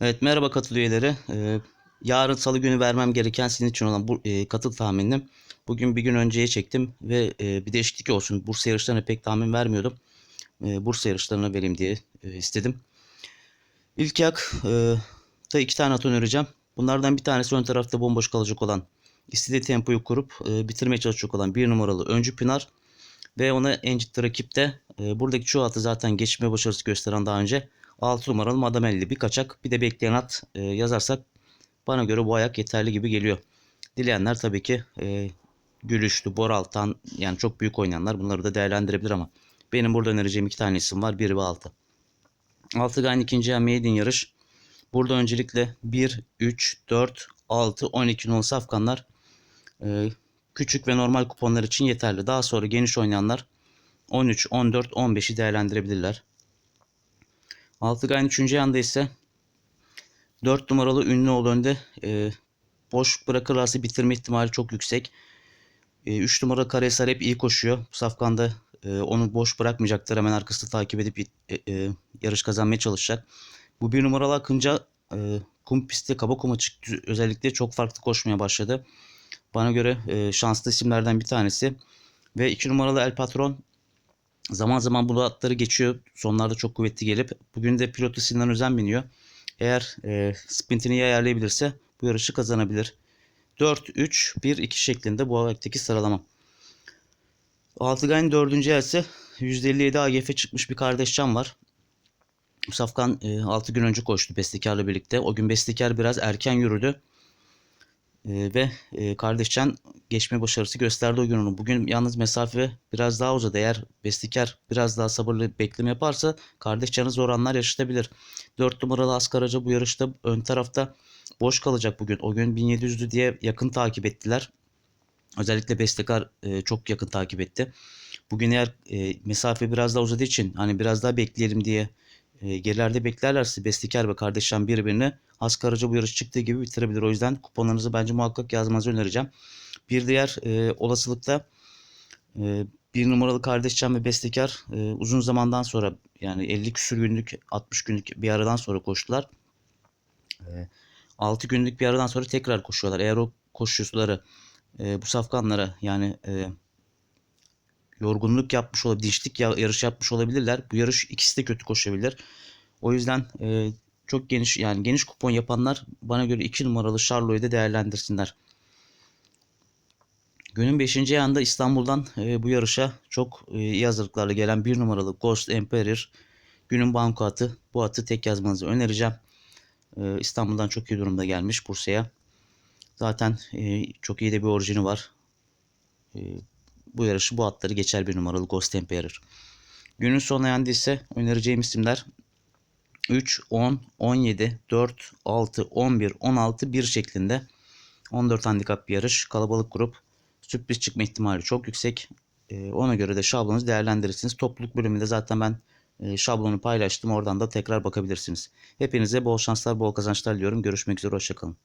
Evet merhaba katıl üyeleri. Ee, yarın salı günü vermem gereken sizin için olan bu e, katıl tahminim. Bugün bir gün önceye çektim ve e, bir değişiklik olsun. Bursa yarışlarına pek tahmin vermiyordum. E, Bursa yarışlarına vereyim diye e, istedim. İlk yak e, da iki tane at önereceğim. Bunlardan bir tanesi ön tarafta bomboş kalacak olan istediği tempoyu kurup e, bitirmeye çalışacak olan bir numaralı Öncü Pınar ve ona en ciddi rakip de e, buradaki çoğu atı zaten geçme başarısı gösteren daha önce 6 numaralı Madamelli bir kaçak bir de bekleyen at e, yazarsak bana göre bu ayak yeterli gibi geliyor. Dileyenler tabii ki e, Gülüşlü, Boraltan yani çok büyük oynayanlar bunları da değerlendirebilir ama benim burada önereceğim iki tane isim var 1 ve 6. 6 Gayn ikinci yan maiden yarış. Burada öncelikle 1, 3, 4, 6, 12 nolu safkanlar e, küçük ve normal kuponlar için yeterli. Daha sonra geniş oynayanlar 13, 14, 15'i değerlendirebilirler. Altıgay'ın 3. yanda ise 4 numaralı Ünlüoğlu önde e, boş bırakırlarsa bitirme ihtimali çok yüksek. 3 numara Karahisar hep iyi koşuyor. Bu safkanda e, onu boş bırakmayacaktır. Hemen arkasında takip edip e, e, yarış kazanmaya çalışacak. Bu bir numaralı Akınca e, kum pisti kaba kuma çıktı. Özellikle çok farklı koşmaya başladı. Bana göre e, şanslı isimlerden bir tanesi. Ve 2 numaralı El Patron Zaman zaman bu atları geçiyor. Sonlarda çok kuvvetli gelip. Bugün de pilotu Sinan Özen biniyor. Eğer e, sprintini iyi ayarlayabilirse bu yarışı kazanabilir. 4-3-1-2 şeklinde bu ayaktaki sıralama. Altıgay'ın dördüncü else %57 AGF çıkmış bir kardeş Can var. Safkan e, 6 gün önce koştu Bestekar'la birlikte. O gün Bestekar biraz erken yürüdü. E, ve e, kardeşcan geçme başarısı gösterdi o gün onu. Bugün yalnız mesafe biraz daha uzadı. Eğer Bestikar biraz daha sabırlı bekleme yaparsa kardeşcanı zor anlar yaşatabilir. 4 numaralı Askaraca bu yarışta ön tarafta boş kalacak bugün. O gün 1700'lü diye yakın takip ettiler. Özellikle Bestekar e, çok yakın takip etti. Bugün eğer e, mesafe biraz daha uzadığı için hani biraz daha bekleyelim diye e, gerilerde beklerlerse Bestikar ve kardeşcan birbirini Askaraca bu yarış çıktığı gibi bitirebilir. O yüzden kuponlarınızı bence muhakkak yazmanızı önereceğim. Bir diğer e, olasılıkta e, bir numaralı kardeşcan ve bestekar e, uzun zamandan sonra yani 50 küsür günlük 60 günlük bir aradan sonra koştular. E, 6 günlük bir aradan sonra tekrar koşuyorlar. Eğer o koşucuları e, bu safkanlara yani e, yorgunluk yapmış olabilir, dişlik yarış yapmış olabilirler. Bu yarış ikisi de kötü koşabilir. O yüzden e, çok geniş yani geniş kupon yapanlar bana göre 2 numaralı Charlo'yu da değerlendirsinler. Günün 5. ayında İstanbul'dan e, bu yarışa çok e, iyi hazırlıklarla gelen 1 numaralı Ghost Emperor günün banko atı. Bu atı tek yazmanızı önereceğim. E, İstanbul'dan çok iyi durumda gelmiş Bursa'ya. Zaten e, çok iyi de bir orijini var. E, bu yarışı bu atları geçer bir numaralı Ghost Emperor. Günün son ayında ise önereceğim isimler 3, 10, 17, 4, 6, 11, 16, 1 şeklinde 14 handikap bir yarış. Kalabalık grup. Sürpriz çıkma ihtimali çok yüksek. Ee, ona göre de şablonunuzu değerlendirirsiniz. Topluluk bölümünde zaten ben e, şablonu paylaştım. Oradan da tekrar bakabilirsiniz. Hepinize bol şanslar, bol kazançlar diliyorum. Görüşmek üzere, hoşçakalın.